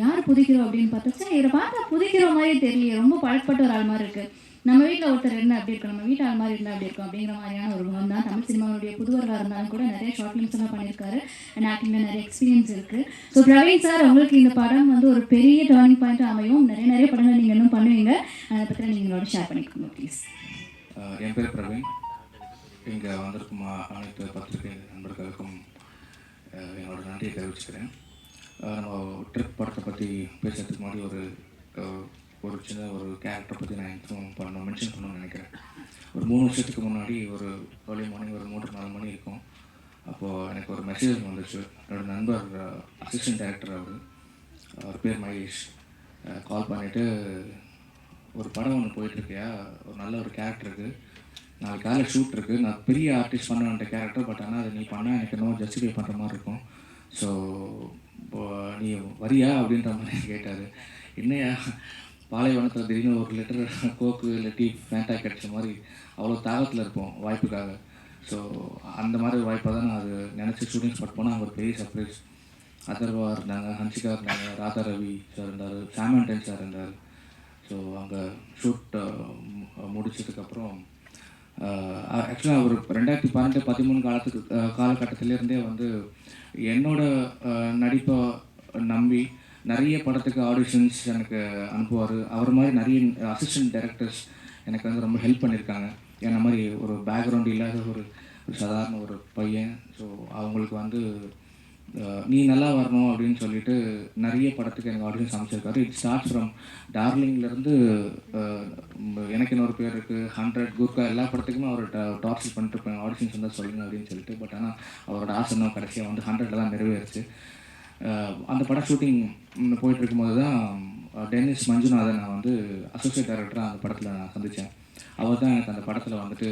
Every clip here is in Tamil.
யார் புதிக்கிறோம் அப்படின்னு பார்த்தா இதை பார்த்தா புதிக்கிற மாதிரி தெரியல ரொம்ப பழக்கப்பட்ட ஒரு ஆள் மாதிரி இருக்கு. நம்ம வீட்டில் ஒருத்தர் இருந்தால் அப்படி இருக்கும்? நம்ம வீட்டு ஆள் மாதிரி இருந்தால் அப்படி இருக்கும்? அப்படிங்கிற மாதிரியான ஒரு முகம் தான் தமிழ் சினிமாவுடைய புதுவர்களாக இருந்தாலும் கூட நிறைய ஷார்ட் ஃபிலிம்ஸ் எல்லாம் பண்ணியிருக்காரு. அண்ட் ஆக்டிங்கில் நிறைய எக்ஸ்பீரியன்ஸ் இருக்கு. ஸோ பிரவீன் சார் உங்களுக்கு இந்த படம் வந்து ஒரு பெரிய டேர்னிங் பாயிண்ட் அமையும். நிறைய நிறைய படங்கள் நீங்கள் இன்னும் பண்ணுவீங்க. அதை பற்றி நீங்களோட ஷேர் பண்ணிக்கோங்க ப்ளீஸ் என் பேர் பிரவீன். இங்கே வந்திருக்கும் அனைத்து பத்திரிகை நண்பர்களுக்கும் என்னோட நன்றியை தெரிவிச்சுக்கிறேன். நம்ம ட்ரிப் படத்தை பற்றி பேசுறதுக்கு முன்னாடி ஒரு ஒரு சின்ன ஒரு கேரக்டரை பற்றி நான் இன்ஃபார்ம் பண்ண மென்ஷன் பண்ணணும்னு நினைக்கிறேன். ஒரு மூணு வருஷத்துக்கு முன்னாடி ஒரு ஏர்லி மார்னிங் ஒரு மூன்று நாலு மணி இருக்கும். அப்போது எனக்கு ஒரு மெசேஜ் வந்துச்சு. என்னோடய நண்பர் அசிஸ்டன்ட் டேரக்டர் அவர். அவர் பேர் மகேஷ். கால் பண்ணிவிட்டு ஒரு படம் ஒன்று போயிட்டுருக்கியா? ஒரு நல்ல ஒரு கேரக்டர் இருக்குது நாளைக்கு காலையில் ஷூட் இருக்குது நான் பெரிய ஆர்டிஸ்ட் பண்ண கேரக்டர் பட் ஆனால் அதை நீ பண்ணால் எனக்கு இன்னும் ஜஸ்டிஃபை பண்ணுற மாதிரி இருக்கும். ஸோ நீ வரியா அப்படின்ற மாதிரி கேட்டார். என்னையா? பாலைவனத்தில் திடீர்னு ஒரு லிட்டர் கோக்கு இல்லை டீ ஃபேண்டா கிடைச்ச மாதிரி அவ்வளோ தாகத்தில் இருப்போம் வாய்ப்புக்காக. ஸோ அந்த மாதிரி வாய்ப்பாக தான் நான் அது நினச்சி ஷூட்டிங் ஸ்பாட் போனால் அங்கே ஒரு பெரிய சர்ப்ரைஸ் அதர்வா இருந்தாங்க ஹன்சிகா இருந்தாங்க ராதா ரவி சார் இருந்தார் சாமன்டன் சார் இருந்தார். ஸோ அங்கே ஷூட் முடிச்சதுக்கப்புறம் ஆக்சுவலாக ஒரு ரெண்டாயிரத்தி பன்னெண்டு பதிமூணு காலத்துக்கு காலகட்டத்திலேருந்தே வந்து என்னோட நடிப்பை நம்பி நிறைய படத்துக்கு ஆடிஷன்ஸ் எனக்கு அனுப்புவார். அவர் மாதிரி நிறைய அசிஸ்டன்ட் டைரக்டர்ஸ் எனக்கு வந்து ரொம்ப ஹெல்ப் பண்ணியிருக்காங்க என்ன மாதிரி ஒரு பேக்ரவுண்ட் இல்லாத ஒரு சாதாரண ஒரு பையன். ஸோ அவங்களுக்கு வந்து நீ நல்லா வரணும் அப்படின்னு சொல்லிட்டு நிறைய படத்துக்கு எனக்கு ஆடிஷன்ஸ் அமைச்சிருக்காரு. இட் ஸ்டார்ட் ஃப்ரம் டார்லிங்லேருந்து எனக்கு இன்னொரு பேர் இருக்குது ஹண்ட்ரட் குர்கா எல்லா படத்துக்குமே அவர் டார்ச்சர் பண்ணிட்டு இருப்பேன் ஆடிஷன்ஸ் வந்தால் சொல்லுங்க அப்படின்னு சொல்லிட்டு பட் ஆனால் அவரோட ஆசை கடைசியாக வந்து ஹண்ட்ரட்ல தான் நிறைவேறுச்சு. அந்த படம் ஷூட்டிங் போயிட்டு இருக்கும்போது தான் டென்னிஸ் மஞ்சுநாதன் நான் வந்து அசோசியேட் டைரக்டராக அந்த படத்தில் நான் சந்தித்தேன் அவர் தான் எனக்கு அந்த படத்தில் வந்துட்டு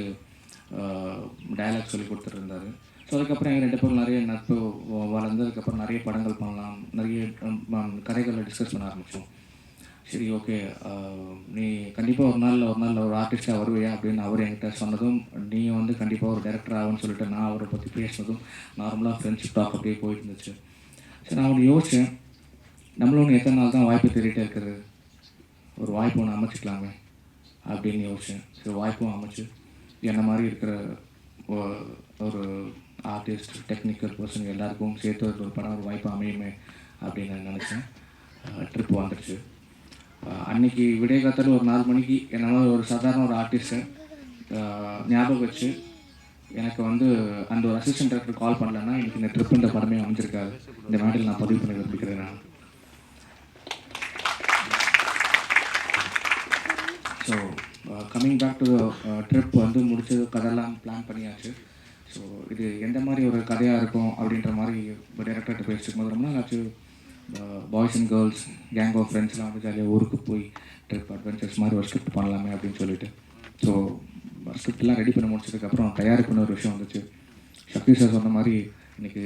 டயலாக் சொல்லி கொடுத்துருந்தாரு ஸோ அதுக்கப்புறம் எங்கள் ரெண்டு பேரும் நிறைய நட்பு வளர்ந்ததுக்கப்புறம் நிறைய படங்கள் பண்ணலாம். நிறைய கதைகளை டிஸ்கஸ் பண்ண ஆரம்பித்தோம் சரி ஓகே நீ கண்டிப்பாக ஒரு நாள் ஒரு நாள் ஒரு ஆர்டிஸ்டாக வருவியா அப்படின்னு அவர் என்கிட்ட சொன்னதும் நீ வந்து கண்டிப்பாக ஒரு டேரக்டர் ஆகும்னு சொல்லிட்டு நான் அவரை பற்றி பேசினதும் நார்மலாக ஃப்ரெண்ட்ஷிப் டாக் அப்படியே போயிட்டு இருந்துச்சு சரி நான் ஒன்று யோசித்தேன் நம்மளும் எத்தனை நாள் தான் வாய்ப்பு தேடிட்டே இருக்கிறது ஒரு வாய்ப்பு ஒன்று அமைச்சிக்கலாமே அப்படின்னு யோசித்தேன் சரி வாய்ப்பும் அமைச்சு என்ன மாதிரி இருக்கிற ஒரு ஆர்டிஸ்ட் டெக்னிக்கல் பர்சன் எல்லாருக்கும் சேர்த்து ஒரு படம் ஒரு வாய்ப்பு அமையுமே அப்படின்னு நான் நினச்சேன். ட்ரிப் வந்துடுச்சு அன்றைக்கி அன்னைக்கு விடிய காத்தால ஒரு நாலு மணிக்கு என்ன ஒரு சாதாரண ஒரு ஆர்டிஸ்ட்டை ஞாபகம் வச்சு எனக்கு வந்து அந்த ஒரு அசிஸ்டன்ட் டேரக்டர் கால் பண்ணலன்னா எனக்கு இந்த ட்ரிப் இந்த படமே அமைஞ்சிருக்காது. இந்த மேடையில் நான் பதிவு பண்ண விரும்புகிறேன் நான். So coming back to trip வந்து முடிச்சது கதெல்லாம் பிளான் பண்ணியாச்சு. ஸோ இது எந்த மாதிரி ஒரு கதையாக இருக்கும் அப்படின்ற மாதிரி டேரக்டர்கிட்ட பேசிட்டு போது ரொம்ப நாள் ஆச்சு. Boys and girls gang of ஃப்ரெண்ட்ஸ்லாம் வந்து ஜாலியாக ஊருக்கு போய் ட்ரிப் அட்வென்ச்சர்ஸ் மாதிரி ஒரு ஸ்கிரிப்ட் பண்ணலாமே அப்படின்னு சொல்லிட்டு. ஸோ ஸ்கிரிப்ட்லாம் ரெடி பண்ணி முடிச்சதுக்கப்புறம் தயாரிப்புன்னு ஒரு விஷயம் வந்துச்சு. சக்தி சார் சொன்ன மாதிரி இன்னைக்கு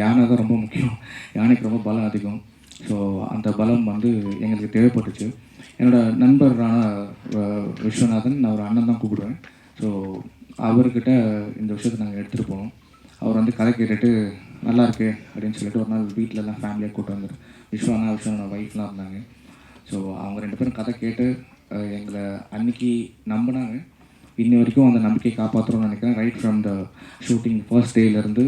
யானை தான் ரொம்ப முக்கியம். யானைக்கு ரொம்ப பலம் அதிகம். ஸோ அந்த பலம் வந்து எங்களுக்கு தேவைப்பட்டுச்சு. என்னோடய நண்பரான விஸ்வநாதன் நான் ஒரு அண்ணன் தான் கூப்பிடுவேன். ஸோ அவர்கிட்ட இந்த விஷயத்தை நாங்கள் எடுத்துகிட்டு போனோம். அவர் வந்து கதை கேட்டுட்டு நல்லா இருக்கு அப்படின்னு சொல்லிட்டு ஒரு நாள் வீட்டிலலாம் ஃபேமிலியாக கூட்டு வந்தார். விஸ்வானா விஸ்வனோட ஒய்ஃப்லாம் இருந்தாங்க. ஸோ அவங்க ரெண்டு பேரும் கதை கேட்டு எங்களை அன்னைக்கு நம்பினாங்க. இன்னி வரைக்கும் அந்த நம்பிக்கையை காப்பாற்றுறோம்னு நினைக்கிறேன். Right from the shooting first டேலேருந்து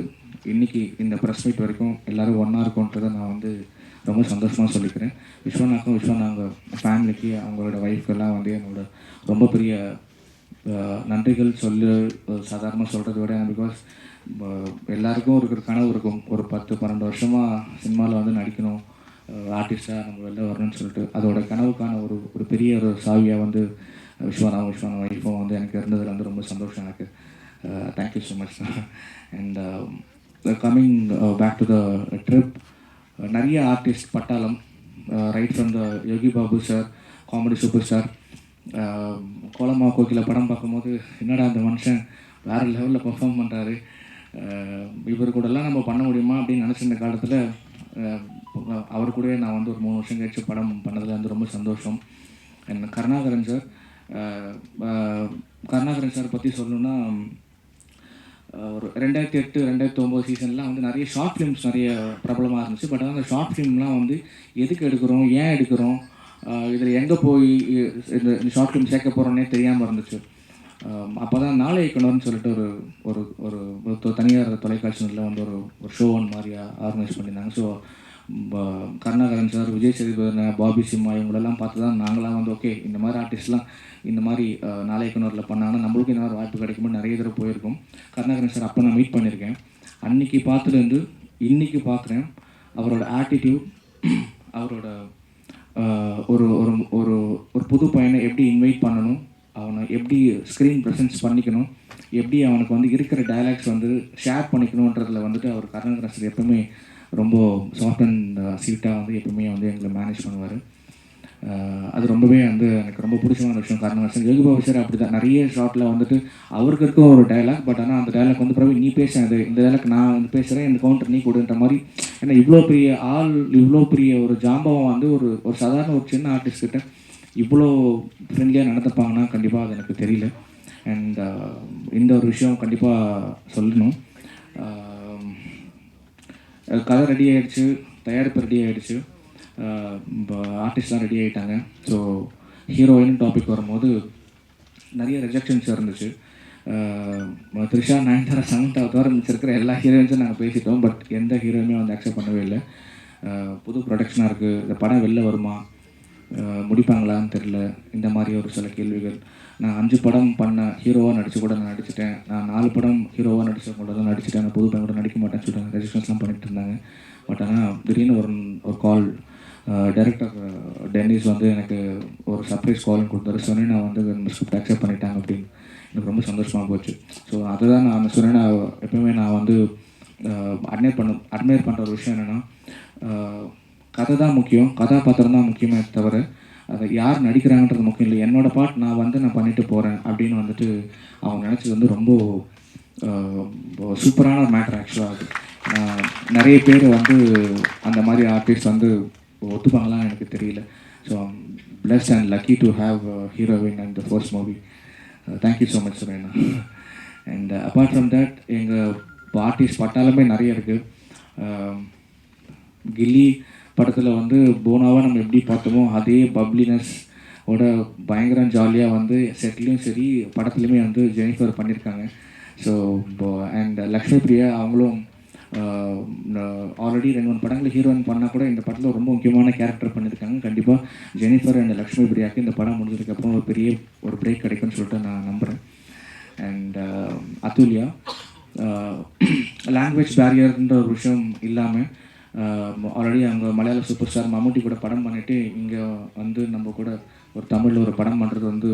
இன்னைக்கு இந்த ப்ரெஸ் மீட் வரைக்கும் எல்லோரும் ஒன்றா இருக்கோன்றதை நான் வந்து ரொம்ப சந்தோஷமாக சொல்லிக்கிறேன். விஸ்வநாக்கும் விஸ்வநாங்க ஃபேமிலிக்கு அவங்களோட ஒய்ஃப்க்கெல்லாம் வந்து என்னோட ரொம்ப பெரிய நன்றிகள் சொல்லு சாதாரணமாக சொல்கிறத விட பிகாஸ் எல்லாருக்கும் இருக்கிற கனவு இருக்கும். ஒரு பத்து பன்னெண்டு வருஷமாக சினிமாவில் வந்து நடிக்கணும். ஆர்டிஸ்டாக நம்ம வெளில வரணும்னு சொல்லிட்டு. அதோட கனவுக்கான ஒரு ஒரு பெரிய ஒரு சாவியாக வந்து விஸ்வனா விஸ்வனா ஒய்ஃபும் வந்து எனக்கு இருந்ததில் வந்து ரொம்ப சந்தோஷம் எனக்கு. Thank you so much and coming back to the trip நிறைய ஆர்டிஸ்ட் பட்டாளம் right from the Yogi Babu sir comedy super star Kolamaavu Kokila படம் பார்க்கும்போது என்னடா அந்த மனுஷன் வேறு லெவலில் பெர்ஃபார்ம் பண்ணுறாரு இவர் கூடலாம் நம்ம பண்ண முடியுமா அப்படின்னு நினச்சிருந்த காலத்தில் அவர் கூட நான் வந்து ஒரு மூணு வருஷம் கழிச்சு படம் பண்ணதில் வந்து ரொம்ப சந்தோஷம். And Karunakaran sir Karunakaran sir பற்றி சொல்லணுன்னா ஒரு ரெண்டாயிரத்தி எட்டு ரெண்டாயிரத்தி ஒம்பது சீசன்லாம் வந்து நிறைய ஷார்ட் ஃபிலிம்ஸ் நிறைய பிரபலமாக இருந்துச்சு. பட் அந்த ஷார்ட் ஃபிலிம்லாம் வந்து எதுக்கு எடுக்கிறோம்? ஏன் எடுக்கிறோம்? இதில் எங்கே போய் இந்த ஷார்ட் ஃபிலிம் சேர்க்க போகிறோன்னே தெரியாமல் இருந்துச்சு. அப்போ தான் நாளை இயக்குனர்னு சொல்லிட்டு ஒரு ஒரு ஒரு ஒரு தொ- தனியார் தொலைக்காட்சியில் வந்து ஒரு ஒரு ஷோ ஒன் மாதிரி ஆர்கனைஸ் பண்ணியிருந்தாங்க. ஸோ கருணாகரன் சார் விஜய் சேதுபதி பாபி சிம்மா இவங்களெல்லாம் பார்த்து தான் நாங்களாம் வந்து ஓகே இந்த மாதிரி ஆர்டிஸ்ட்லாம் இந்த மாதிரி நாளை இயக்குனரில் பண்ணாங்கன்னா நம்மளுக்கும் இந்த மாதிரி வாய்ப்பு கிடைக்கும்போது நிறைய தடவை போயிருக்கோம். கருணாகரன் சார் அப்போ நான் மீட் பண்ணியிருக்கேன். அன்றைக்கி பார்த்துட்டு வந்து இன்னைக்கு பார்க்குறேன் அவரோட ஆட்டிடியூட் அவரோட ஒரு ஒரு ஒரு ஒரு புது பையனை எப்படி இன்வைட் பண்ணணும் அவனை எப்படி ஸ்க்ரீன் ப்ரெசன்ஸ் பண்ணிக்கணும் எப்படி அவனுக்கு வந்து இருக்கிற டயலாக்ஸ் வந்து ஷேர் பண்ணிக்கணுன்றதில் வந்துட்டு அவர் கருணாகரன் எப்பவுமே ரொம்ப சாஃப்ட் அண்ட் சீட்டாக வந்து எப்பவுமே வந்து எங்களை மேனேஜ் பண்ணுவார். அது ரொம்பவே வந்து எனக்கு ரொம்ப பிடிச்சமான விஷயம். கருணாகரன் யோகிபாபு சார் அப்படி தான் நிறைய ஷார்ட்டில் வந்துட்டு அவருக்கு இருக்க ஒரு டைலாக் பட் ஆனால் அந்த டைலாக் வந்து பிறகு நீ பேச அது இந்த டயலாக் நான் வந்து பேசுகிறேன் இந்த கவுண்டர் நீ கொடுன்ற மாதிரி. ஏன்னா இவ்வளோ பெரிய ஆள் இவ்வளோ பெரிய ஒரு ஜாம்பவம் வந்து ஒரு ஒரு சாதாரண ஒரு சின்ன ஆர்டிஸ்ட் கிட்ட இவ்வளோ ஃப்ரெண்ட்லியாக நடந்துப்பாங்கன்னா கண்டிப்பாக அது எனக்கு தெரியல. அண்ட் இந்த ஒரு விஷயம் கண்டிப்பாக சொல்லணும். கதை ரெடி ஆகிடுச்சு தயாரிப்பு ரெடி ஆகிடுச்சு ஆர்டிஸ்ட்லாம் ரெடி ஆகிட்டாங்க ஸோ ஹீரோயின் டாபிக் வரும்போது நிறைய ரிஜெக்ஷன்ஸ் இருந்துச்சு. த்ரிஷா நயன்தாரா சமந்தா தவிர இருக்கிற எல்லா ஹீரோயின்ஸும் நாங்கள் பேசிட்டோம். பட் எந்த ஹீரோயுமே வந்து அக்செப்ட் பண்ணவே இல்லை. புது ப்ரொடக்ஷனாக இருக்குது இந்த படம் வெளில வருமா? முடிப்பாங்களான்னு தெரில இந்த மாதிரி ஒரு சில கேள்விகள். நான் அஞ்சு படம் பண்ண ஹீரோவாக நடிச்சு கூட நான் நடிச்சிட்டேன். நான் நாலு படம் ஹீரோவாக நடித்த கூட தான் நடிச்சிட்டேன். நான் புது படம் கூட நடிக்க மாட்டேன்னு சொல்லிட்டு ரெஜிஸ்ட்ரேஷன்ஸ்லாம் பண்ணிட்டு இருந்தாங்க. பட் ஆனால் திடீர்னு ஒரு ஒரு கால் டைரக்டர் டென்னிஸ் வந்து எனக்கு ஒரு சர்ப்ரைஸ் கால் கொடுத்தாரு. சொன்னேன் நான் வந்து இந்த ஸ்கிரிப்ட் அக்செப்ட் பண்ணிட்டாங்க அப்படின்னு எனக்கு ரொம்ப சந்தோஷமாக போச்சு. ஸோ அதுதான் நான் சொன்னேன் எப்பவுமே நான் வந்து அட்மையர் பண்ண அட்மையர் பண்ணுற ஒரு விஷயம் என்னென்னா கதை தான் முக்கியம். கதாபாத்திரம் தான் முக்கியமே தவிர அதை யார் நடிக்கிறாங்கன்றது முக்கியம் இல்லை. என்னோடய பாட் நான் வந்து நான் பண்ணிட்டு போகிறேன் அப்படின்னு வந்துட்டு அவங்க நினச்சது வந்து ரொம்ப சூப்பரான மேட்ரு ஆக்சுவலாக அது. நிறைய பேர் வந்து அந்த மாதிரி ஆர்டிஸ்ட் வந்து ஒத்துப்பாங்களா எனக்கு தெரியல. So plus and lucky to have heroine and the first movie thank you so much Surena and apart from that எங்கள் பார்ட்டிஸ் பட்டாலுமே நிறைய இருக்குது um, கில்லி படத்தில் வந்து போனாவாக நம்ம எப்படி பார்த்தோமோ அதே பப்ளினஸ் ஓட பயங்கரம் ஜாலியாக வந்து செட்லேயும் சரி படத்துலையுமே வந்து ஜெனிஃபர் பண்ணியிருக்காங்க ஸோ அண்ட் லக்ஷ்மி பிரியா அவங்களும் ஆல்ரெடி ரெண்டு மூணு படங்கள் ஹீரோயின் பண்ணால் கூட இந்த படத்தில் ரொம்ப முக்கியமான கேரக்டர் பண்ணியிருக்காங்க. கண்டிப்பாக ஜெனிஃபர் அண்ட் லக்ஷ்மி பிரியாக்கு இந்த படம் முடிஞ்சதுக்கப்புறம் ஒரு பெரிய ஒரு பிரேக் கிடைக்கும்னு சொல்லிட்டு நான் நம்புகிறேன் அண்ட் அதுல்யா லாங்குவேஜ் பேரியர்ன்ற ஒரு விஷயம் இல்லாமல் ஆல்ரெடி அவங்க மலையாள சூப்பர் ஸ்டார் மம்முட்டி கூட படம் பண்ணிட்டு இங்கே வந்து நம்ம கூட ஒரு தமிழில் ஒரு படம் பண்ணுறது வந்து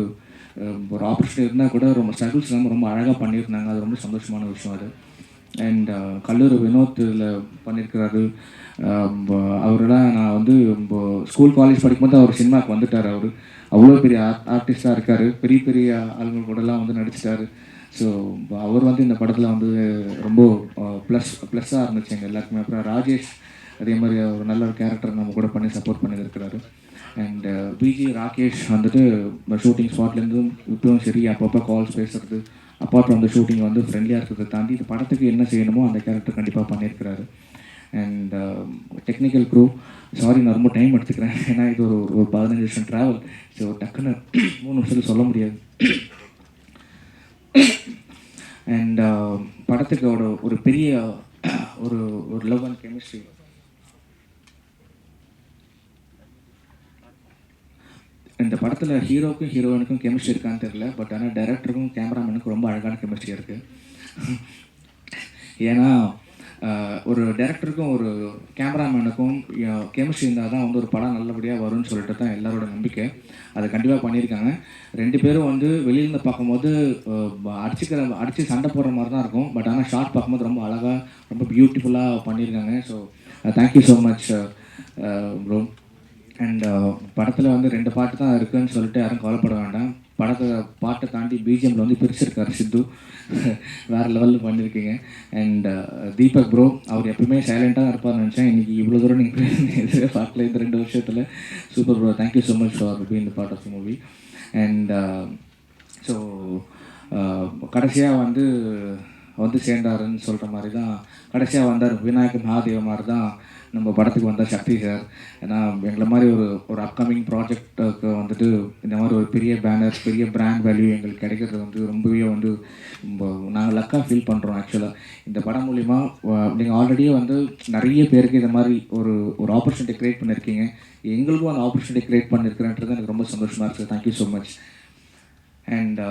ஒரு ஆப்பர்ச்சுனிட்டி இருந்தால் கூட ரொம்ப ஸ்ட்ரகிள்ஸ் இல்லாமல் ரொம்ப அழகாக பண்ணியிருந்தாங்க. அது ரொம்ப சந்தோஷமான விஷயம் அது. அண்ட் uh, கல்லூரி வினோத் இதில் பண்ணியிருக்கிறாரு அவரெல்லாம் நான் வந்து ஸ்கூல் காலேஜ் படிக்கும்போது அவர் சினிமாவுக்கு வந்துட்டார் அவர். அவ்வளோ பெரிய ஆர்டிஸ்டாக இருக்கார். பெரிய பெரிய ஆளுங்க கூடலாம் வந்து நடிச்சிட்டாரு. ஸோ அவர் வந்து இந்த படத்தில் வந்து ரொம்ப ப்ளஸ் ப்ளஸ்ஸாக இருந்துச்சு எங்கள் எல்லாருக்குமே. அப்புறம் ராஜேஷ் அதே மாதிரி ஒரு நல்ல ஒரு கேரக்டர் நம்ம கூட பண்ணி சப்போர்ட் பண்ணியிருக்கிறாரு அண்ட் பிஜி ராகேஷ் வந்துட்டு ஷூட்டிங் ஸ்பாட்லேருந்து இப்பவும் சரி அப்பப்போ கால்ஸ் பேசுறது அப்பார்ட் ஃப்ரம் த ஷூட்டிங் வந்து ஃப்ரெண்ட்லியாக இருக்கிறத தாண்டி இந்த படத்துக்கு என்ன செய்யணுமோ அந்த கேரக்டர் கண்டிப்பாக பண்ணியிருக்கிறாரு. அண்ட் டெக்னிக்கல் க்ரூ சாரி நான் ரொம்ப டைம் எடுத்துக்கிறேன். ஏன்னா இது ஒரு ஒரு பதினஞ்சு வருஷம் ட்ராவல் ஸோ டக்குன்னு மூணு நிமிஷத்தில் சொல்ல முடியாது. அண்ட் um, படத்துக்கு ஒரு ஒரு பெரிய ஒரு ஒரு லவ் அண்ட் கெமிஸ்ட்ரி இந்த படத்தில் ஹீரோக்கும் ஹீரோயினுக்கும் கெமிஸ்ட்ரி இருக்கான்னு தெரியல பட் ஆனால் டைரக்டருக்கும் கேமராமேனுக்கும் ரொம்ப அழகான கெமிஸ்ட்ரி இருக்குது ஏன்னா ஒரு டேரக்டருக்கும் ஒரு கேமராமேனுக்கும் கெமிஸ்ட்ரி இருந்தால் தான் வந்து ஒரு படம் நல்லபடியாக வரும்னு சொல்லிட்டு தான் எல்லாரோட நம்பிக்கை. அதை கண்டிப்பாக பண்ணியிருக்காங்க. ரெண்டு பேரும் வந்து வெளியிலேருந்து பார்க்கும்போது அடிச்சுக்கிற அடித்து சண்டை போடுற மாதிரி தான் இருக்கும். பட் ஆனால் ஷார்ட் பார்க்கும்போது ரொம்ப அழகாக ரொம்ப பியூட்டிஃபுல்லாக பண்ணியிருக்காங்க. So thank you so much bro and uh, படத்தில் வந்து ரெண்டு பாட்டு தான் இருக்குன்னு சொல்லிட்டு யாரும் கவலைப்பட வேண்டாம். படத்தை பாட்டை தாண்டி பிஜிஎம்ல வந்து பிரிச்சிருக்காரு சித்து. வேறு லெவலில் பண்ணியிருக்கீங்க அண்ட் uh, தீபக் ப்ரோ அவர் எப்பவுமே சைலண்ட்டாக இருப்பார்னு நினச்சேன். இன்னைக்கு இவ்வளோ தூரம் நீங்கள் பார்க்கல இந்த ரெண்டு வருஷத்தில் super bro thank you so much for be இந்த part of the movie and so கடைசியாக வந்து வந்து சேர்ந்தாருன்னு சொல்கிற மாதிரி தான் கடைசியாக வந்தார் விநாயக மகாதேவ மாதிரி தான் நம்ம படத்துக்கு வந்தார் சக்தி சார் ஏன்னா எங்களை மாதிரி ஒரு ஒரு அப்கமிங் ப்ராஜெக்ட்டுக்கு வந்துட்டு இந்த மாதிரி ஒரு பெரிய பேனர் பெரிய பிராண்ட் வேல்யூ எங்களுக்கு கிடைக்கிறது வந்து ரொம்பவே வந்து நாங்கள் லக்காக ஃபீல் பண்ணுறோம் ஆக்சுவலாக இந்த படம் மூலிமா நீங்கள் ஆல்ரெடியே வந்து நிறைய பேருக்கு இந்த மாதிரி ஒரு ஒரு ஆப்பர்ச்சுனிட்டி க்ரியேட் பண்ணியிருக்கீங்க எங்களுக்கும் அந்த ஆப்பர்ச்சுனிட்டி க்ரியேட் பண்ணியிருக்கிறேன்றது எனக்கு ரொம்ப சந்தோஷமாக இருக்குது thank you so much and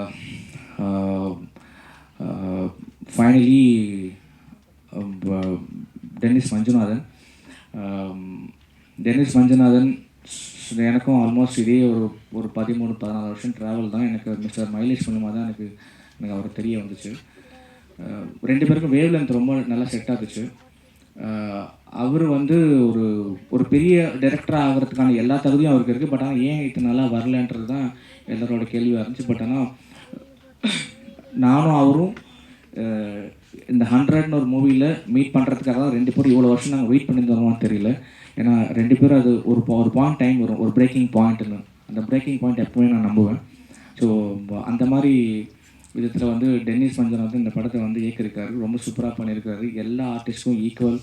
finally Dennis Manjunathan Dennis Manjunathan எனக்கும் ஆல்மோஸ்ட் இதே ஒரு ஒரு பதிமூணு பதினாலு வருஷம் ட்ராவல் தான். எனக்கு மிஸ்டர் மைலேஷ் மூலமாக தான் எனக்கு எனக்கு அவரை தெரிய வந்துச்சு. ரெண்டு பேருக்கும் வேவ் லென்த் ரொம்ப நல்லா செட் ஆகுச்சு. அவர் வந்து ஒரு ஒரு பெரிய டைரக்டராக ஆகிறதுக்கான எல்லா தகுதியும் அவருக்கு இருக்குது பட் ஆனால் ஏன் இத்தனை நல்லா வரலன்றது தான் எல்லாரோட கேள்வியாக இருந்துச்சு. பட் ஆனால் நானும் அவரும் இந்த ஹண்ட்ரட்னு ஒரு மூவியில் மீட் பண்ணுறதுக்காக தான் ரெண்டு பேரும் இவ்வளோ வருஷம் நாங்கள் வெயிட் பண்ணியிருந்தோமான்னு தெரியல. ஏன்னா ரெண்டு பேரும் அது ஒரு ஒரு பாயிண்ட் டைம் வரும். ஒரு பிரேக்கிங் பாயிண்ட்னு அந்த பிரேக்கிங் பாயிண்ட் எப்பவுமே நான் நம்புவேன். ஸோ அந்த மாதிரி விதத்தில் வந்து டென்னிஸ் மஞ்சன் வந்து இந்த படத்தை வந்து இயக்கியிருக்காரு. ரொம்ப சூப்பராக பண்ணியிருக்காரு. எல்லா ஆர்டிஸ்ட்டும் ஈக்குவல்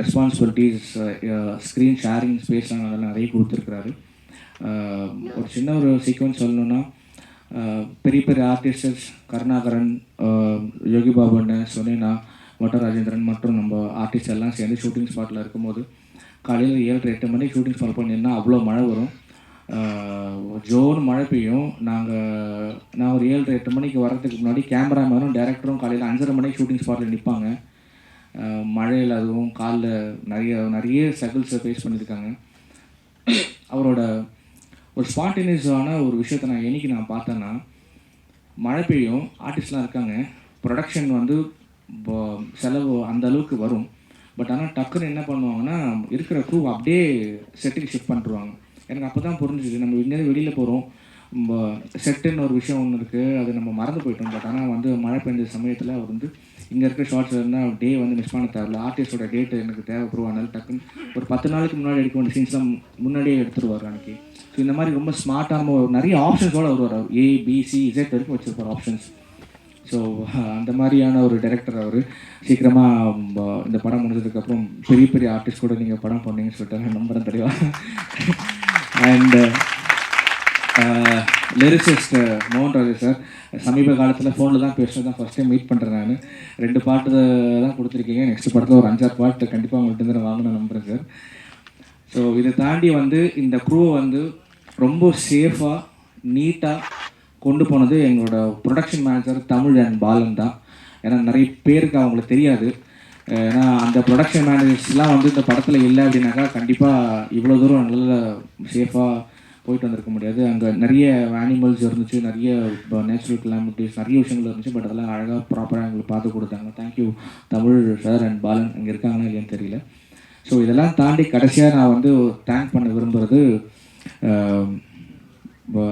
ரெஸ்பான்சிபிலிட்டிஸ் ஸ்க்ரீன் ஷேரிங் ஸ்பேஸ்லாம் அதெல்லாம் நிறைய கொடுத்துருக்குறாரு. ஒரு சின்ன ஒரு சீக்வன்ஸ் சொல்லணுன்னா Uh, பெரிய பெரிய ஆர்டிஸ்டர்ஸ் கருணாகரன் uh, யோகி பாபு அண்ணன் சுனேனா வட்டராஜேந்திரன் மற்றும் நம்ம ஆர்டிஸ்ட் எல்லாம் சேர்ந்து ஷூட்டிங் ஸ்பாட்டில் இருக்கும்போது காலையில் ஏழு எட்டு மணிக்கு ஷூட்டிங் ஸ்பாட் பண்ணியிருந்தா அவ்வளோ மழை வரும். Uh, ஜோன் மழை பெய்யும் நாங்கள் நான் ஒரு ஏழு எட்டு மணிக்கு வரதுக்கு முன்னாடி கேமராமேனும் டேரக்டரும் காலையில் அஞ்சரை மணிக்கு ஷூட்டிங் ஸ்பாட்டில் நிற்பாங்க மழையில் அதுவும் காலில் நிறைய நிறைய ஸ்ட்ரகிள்ஸை ஃபேஸ் பண்ணியிருக்காங்க. அவரோட ஒரு ஸ்பான்டேனியஸான ஒரு விஷயத்தை நான் என்றைக்கு நான் பார்த்தேன்னா மழை பெய்யும் ஆர்டிஸ்ட்லாம் இருக்காங்க. ப்ரொடக்ஷன் வந்து செலவு அந்த அளவுக்கு வரும். பட் ஆனால் டக்குன்னு என்ன பண்ணுவாங்கன்னா இருக்கிற க்ரூ அப்படியே செட்டுக்கு ஷிஃப்ட் பண்ணிருவாங்க. எனக்கு அப்போ தான் புரிஞ்சுது நம்ம இங்கேருந்து வெளியில் போகிறோம் செட்டுன்னு ஒரு விஷயம் ஒன்று இருக்குது அது நம்ம மறந்து போயிட்டோம். பட் ஆனால் வந்து மழை பெஞ்ச சமயத்தில் அவர் வந்து இங்கே இருக்கிற ஷார்ட்ஸ் இருந்தால் டே வந்து மிஸ் பண்ண தேவையில்ல ஆர்டிஸ்டோட டேட் எனக்கு தேவைப்படுவோம் அதனால் டக்குன்னு ஒரு பத்து நாளைக்கு முன்னாடி எடுக்க வேண்டிய சீன்ஸ்லாம் முன்னாடியே எடுத்துருவார் அன்றைக்கி ஸோ இந்த மாதிரி ரொம்ப ஸ்மார்ட்டான நிறைய ஆப்ஷன்ஸோட வருவார் அவர். ஏ பிசி இசட் வரைக்கும் வச்சிருப்பார் ஆப்ஷன்ஸ் ஸோ அந்த மாதிரியான ஒரு டைரக்டர் அவர். சீக்கிரமாக இந்த படம் முடிஞ்சதுக்கப்புறம் பெரிய பெரிய ஆர்டிஸ்ட் கூட நீங்கள் படம் பண்ணீங்கன்னு சொல்லிட்டு நான் நம்புறேன் தெரியவா அண்ட் லிரிசிஸ்ட் மோகன் ராஜே சார் சமீப காலத்தில் ஃபோனில் தான் பேசுகிறது தான் ஃபஸ்ட் டைம் மீட் பண்ணுறேன் நான். ரெண்டு பாட்டு தான் கொடுத்துருக்கீங்க. நெக்ஸ்ட் படத்தில் ஒரு அஞ்சாறு பாட்டு கண்டிப்பாக உங்கள்கிட்ட இருந்து நான் வாங்கணும்னு நம்புகிறேன் சார் ஸோ இதை தாண்டி வந்து இந்த க்ரூவை வந்து ரொம்ப சேஃபாக நீட்டாக கொண்டு போனது எங்களோட production manager Tamil and Balan தான். ஏன்னா நிறைய பேருக்கு அவங்களுக்கு தெரியாது. ஏன்னா அந்த ப்ரொடக்ஷன் மேனேஜர்ஸ்லாம் வந்து இந்த படத்தில் இல்லை அப்படின்னாக்கா கண்டிப்பாக இவ்வளோ தூரம் நல்ல சேஃபாக போயிட்டு வந்திருக்க முடியாது. அங்கே நிறைய அனிமல்ஸ் இருந்துச்சு நிறைய நேச்சுரல் கிளாமிட்டிஸ் நிறைய விஷயங்கள் இருந்துச்சு பட் அதெல்லாம் அழகாக ப்ராப்பராக எங்களுக்கு பார்த்து கொடுத்தாங்க. Thank you Tamil sir and Balan. அங்கே இருக்காங்களா இல்லையான்னு தெரியல. ஸோ இதெல்லாம் தாண்டி கடைசியாக நான் வந்து தேங்க் பண்ண விரும்புகிறது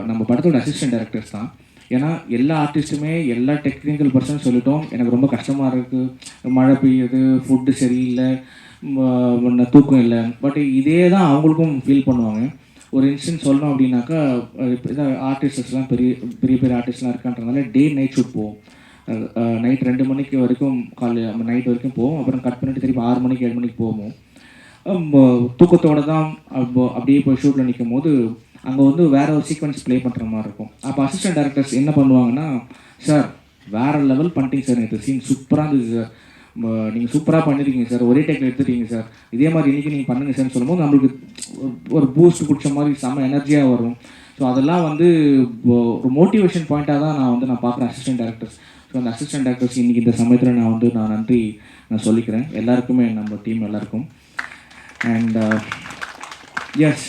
நம்ம படத்தோட அசிஸ்டன்ட் டேரக்டர்ஸ் தான். ஏன்னா எல்லா ஆர்டிஸ்ட்டுமே எல்லா டெக்னிக்கல் பர்சன் சொல்லிட்டோம். எனக்கு ரொம்ப கஷ்டமாக இருக்குது மழை பெய்யுது ஃபுட்டு சரியில்லை தூக்கம் இல்லை. பட் இதே தான் அவங்களுக்கும் ஃபீல் பண்ணுவாங்க. ஒரு இன்ஸ்டன்ஸ் சொல்லணும் அப்படின்னாக்கா ஆர்டிஸ்டர்ஸ்லாம் பெரிய பெரிய பெரிய ஆர்டிஸ்ட்லாம் இருக்கான்றதுனால டே நைட் ஷூட் போவோம். நைட் ரெண்டு மணிக்கு வரைக்கும் காலையில் நைட் வரைக்கும் போவோம். அப்புறம் கட் பண்ணிட்டு திருப்பி ஆறு மணிக்கு ஏழு மணிக்கு போவோம். தூக்கத்தோடு தான் அப்படியே போய் ஷூட்டில் நிற்கும் போது அங்கே வந்து வேற ஒரு சீக்வன்ஸ் ப்ளே பண்ணுற மாதிரி இருக்கும். அப்போ அசிஸ்டன்ட் டேரக்டர்ஸ் என்ன பண்ணுவாங்கன்னா சார் வேறு லெவல் பண்ணிட்டீங்க சார் இந்த சீன் சூப்பராக இருந்துச்சு சார் நீங்கள் சூப்பராக பண்ணியிருக்கீங்க சார் ஒரே டேக்கில் எடுத்துட்டீங்க சார் இதே மாதிரி இன்றைக்கி நீங்கள் பண்ணுங்க சார்னு சொல்லும்போது நம்மளுக்கு ஒரு- பூஸ்ட் பிடிச்ச மாதிரி செம்ம எனர்ஜியாக வரும். ஸோ அதெல்லாம் வந்து ஒரு மோட்டிவேஷன் பாயிண்ட்டாக தான் நான் வந்து நான் பார்க்குறேன் அசிஸ்டன்ட் டேரக்டர்ஸ் ஸோ அந்த அசிஸ்டன்ட் டேரக்டர்ஸ் இன்றைக்கி இந்த சமயத்தில் நான் வந்து நான் நன்றி நான் சொல்லிக்கிறேன். எல்லாருக்குமே நம்ம டீம் எல்லாருக்கும். அண்ட் எஸ்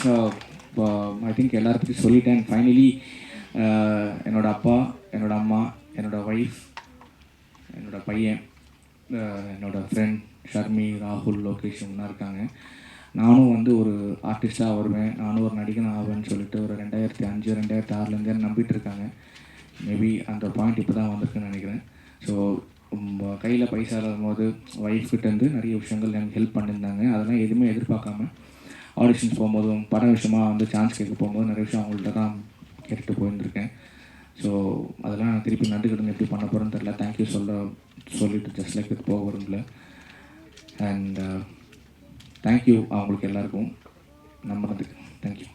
ஐ திங்க் எல்லாருக்கும் சொல்லிட்டேன். ஃபைனலி uh, என்னோட அப்பா என்னோட அம்மா என்னோட ஒய்ஃப் என்னோடய பையன் என்னோடய ஃப்ரெண்ட் ஷர்மி ராகுல் லோகேஷ் இவங்கலாம் இருக்காங்க. நானும் வந்து ஒரு ஆர்டிஸ்டாக வருவேன். நானும் ஒரு நடிகன் ஆவேன்னு சொல்லிட்டு ஒரு ரெண்டாயிரத்தி அஞ்சு ரெண்டாயிரத்தி ஆறுலேருந்தே நம்பிட்டு இருக்காங்க. மேபி அந்த பாயிண்ட் இப்போ தான் வந்திருக்குன்னு நினைக்கிறேன். ஸோ கையில் பைசா இல்லாத போது ஒய்ஃப் கிட்டேருந்து நிறைய விஷயங்கள் எனக்கு ஹெல்ப் பண்ணியிருந்தாங்க. அதெல்லாம் எதுவுமே எதிர்பார்க்காம ஆடிஷன்ஸ் போகும்போதும் படம் விஷயமாக வந்து சான்ஸ் கேட்க போகும்போது நிறைய விஷயம் அவங்கள்ட்ட தான் கேட்டுட்டு போயிருந்திருக்கேன். ஸோ அதெல்லாம் நான் திருப்பி நன்றி கடன் எப்படி பண்ண போகிறேன்னு தெரில தேங்க்யூ சொல்ல சொல்லிட்டு ஜஸ்ட் லைக் இது போக வரும்ல. அண்ட் தேங்க்யூ uh, அவங்களுக்கு எல்லாருக்கும். நம்புறதுக்கு. தேங்க்யூ